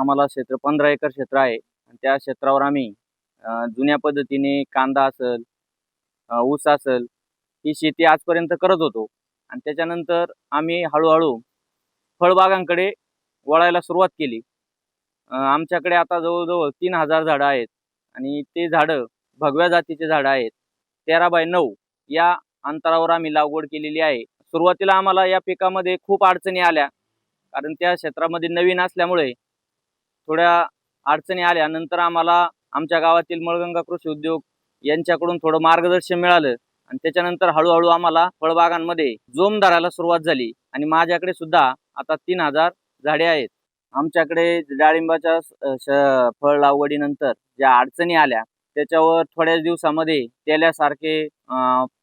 आम्हाला क्षेत्र पंधरा एकर क्षेत्र आहे. आणि त्या क्षेत्रावर आम्ही जुन्या पद्धतीने कांदा असेल ऊस असेल ही शेती आजपर्यंत करत होतो. आणि त्याच्यानंतर आम्ही हळूहळू फळबागांकडे वळायला सुरुवात केली. आमच्याकडे आता जवळजवळ तीन हजार झाडं आहेत. आणि ते झाडं भगव्या जातीचे झाडं आहेत. तेरा बाय नऊ या अंतरावर आम्ही लागवड केलेली आहे. सुरुवातीला आम्हाला या पिकामध्ये खूप अडचणी आल्या. कारण त्या क्षेत्रामध्ये नवीन असल्यामुळे थोड्या अडचणी आल्या. नंतर आम्हाला आमच्या गावातील मळगंगा कृषी उद्योग यांच्याकडून थोडं मार्गदर्शन मिळालं. आणि त्याच्यानंतर हळूहळू आम्हाला फळबागांमध्ये जोम धरायला सुरुवात झाली. आणि माझ्याकडे सुद्धा आता तीन हजार झाडे आहेत. आमच्याकडे डाळिंबाच्या फळ लागवडीनंतर ज्या अडचणी आल्या त्याच्यावर थोड्याच दिवसामध्ये तेल्यासारखे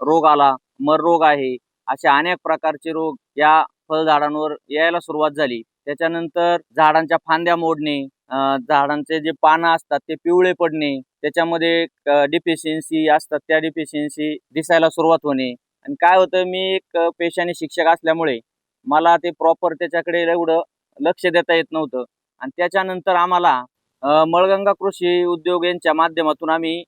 रोग आला. मर रोग आहे. असे अनेक प्रकारचे रोग या फळझाडांवर यायला सुरुवात झाली. त्याच्यानंतर झाडांच्या फांद्या मोडणे झाडांचे जे पानं असतात ते पिवळे पडणे त्याच्यामध्ये डिफिशियन्सी असतात त्या डिफिशियन्सी दिसायला सुरुवात होणे. आणि काय होतं मी एक पेशाने शिक्षक असल्यामुळे मला ते प्रॉपर त्याच्याकडे एवढं लक्ष देता येत नव्हतं. आणि त्याच्यानंतर आम्हाला मळगंगा कृषी उद्योग यांच्या माध्यमातून आम्ही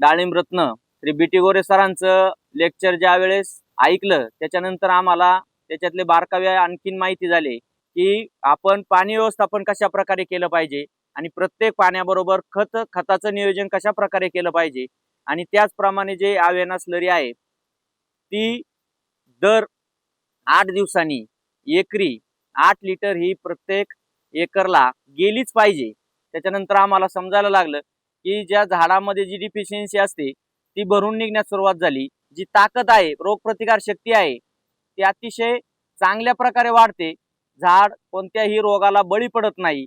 डाळिंब रत्न श्री बी टी गोरे सरांचं लेक्चर ज्या वेळेस ऐकलं त्याच्यानंतर आम्हाला त्याच्यातले बारकावे आणखीन माहिती झाले की आपण पाणी व्यवस्थापन कशा प्रकारे केलं पाहिजे आणि प्रत्येक पाण्याबरोबर खत खताचं नियोजन कशा प्रकारे केलं पाहिजे आणि त्याचप्रमाणे जे अवेना स्लरी आहे ती दर आठ दिवसांनी एकरी आठ लिटर ही प्रत्येक एकरला गेलीच पाहिजे. त्याच्यानंतर आम्हाला समजायला लागलं की ज्या झाडामध्ये जी डिफिशियन्सी असते ती भरून निघण्यास सुरुवात झाली. जी ताकद आहे रोगप्रतिकार शक्ती आहे ती अतिशय चांगल्या प्रकारे वाढते. झाड कोणत्याही रोगाला बळी पडत नाही.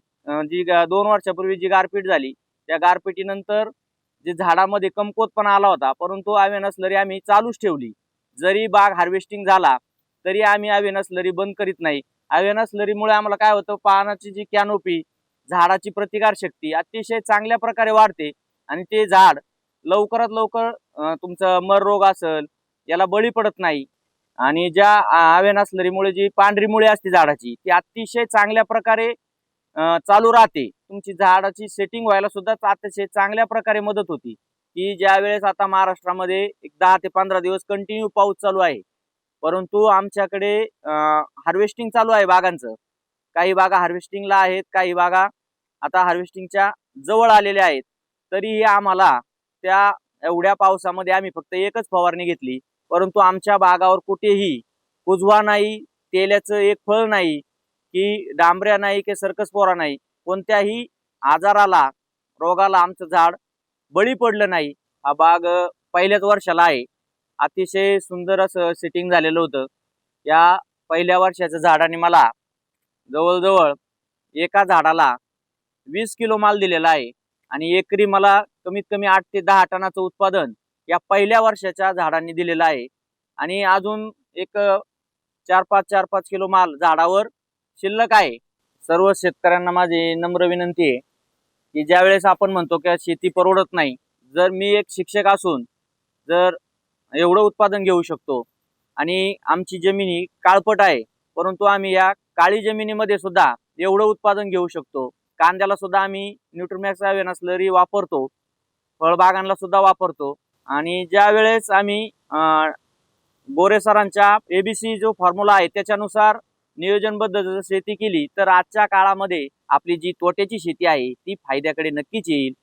जी दोन वर्षापूर्वी जी गारपीट झाली त्या गारपिटीनंतर जे झाडामध्ये कमकुवतपणा आला होता परंतु अवेनस लरी आम्ही चालूच ठेवली. जरी बाग हार्वेस्टिंग झाला तरी आम्ही अवेनस लरी बंद करीत नाही. अवेनस लरीमुळे आम्हाला काय होतं पानाची जी कॅनोपी झाडाची प्रतिकार शक्ती अतिशय चांगल्या प्रकारे वाढते. आणि ते झाड लवकरात लवकर तुमचं मर रोग असेल याला बळी पडत नाही. आणि ज्या आव्यान असलरीमुळे जी पांढरी मुळे असते झाडाची ती अतिशय चांगल्या प्रकारे चालू राहते. तुमची झाडाची सेटिंग व्हायला सुद्धा अतिशय चांगल्या प्रकारे मदत होती. की ज्या वेळेस आता महाराष्ट्रामध्ये एक दहा ते पंधरा दिवस कंटिन्यू पाऊस चालू आहे परंतु आमच्याकडे हार्वेस्टिंग चालू आहे बागांचं. काही बागा हार्वेस्टिंगला आहेत काही बागा आता हार्वेस्टिंगच्या जवळ आलेल्या आहेत. तरीही आम्हाला त्या एवढ्या पावसामध्ये आम्ही फक्त एकच फवारणी घेतली. परंतु आमच्या बागावर कुठेही कुजवा नाही तेल्याचं एक फळ नाही की डांबऱ्या नाही की सर्कस पोरा नाही कोणत्याही आजाराला रोगाला आमचं झाड बळी पडलं नाही. हा बाग पहिल्याच वर्षाला आहे. अतिशय सुंदर असं सेटिंग झालेलं होतं. या पहिल्या वर्षाच्या झाडाने मला जवळजवळ एका झाडाला वीस किलो माल दिलेला आहे. आणि एकरी मला कमीत कमी आठ ते दहा टनाचं उत्पादन या पहिल्या वर्षाच्या झाडांनी दिलेला आहे. आणि अजून एक चार पाच चार पाच किलो माल झाडावर शिल्लक आहे. सर्व शेतकऱ्यांना माझी नम्र विनंती आहे की ज्या वेळेस आपण म्हणतो की शेती परवडत नाही जर मी एक शिक्षक असून जर एवढं उत्पादन घेऊ शकतो आणि आमची जमिनी काळपट आहे परंतु आम्ही या काळी जमिनीमध्ये सुद्धा एवढं उत्पादन घेऊ शकतो. कांद्याला सुद्धा आम्ही न्यूट्रोमॅक्स अवेनस लरी वापरतो. फळबागांना सुद्धा वापरतो. आणि ज्या वेळेस आम्ही अं, गोरे सरांच्या एबीसी जो फॉर्म्युला आहे त्याच्यानुसार नियोजनबद्ध जर शेती केली तर आजच्या काळामध्ये आपली जी तोट्याची शेती आहे ती फायद्याकडे नक्कीच येईल.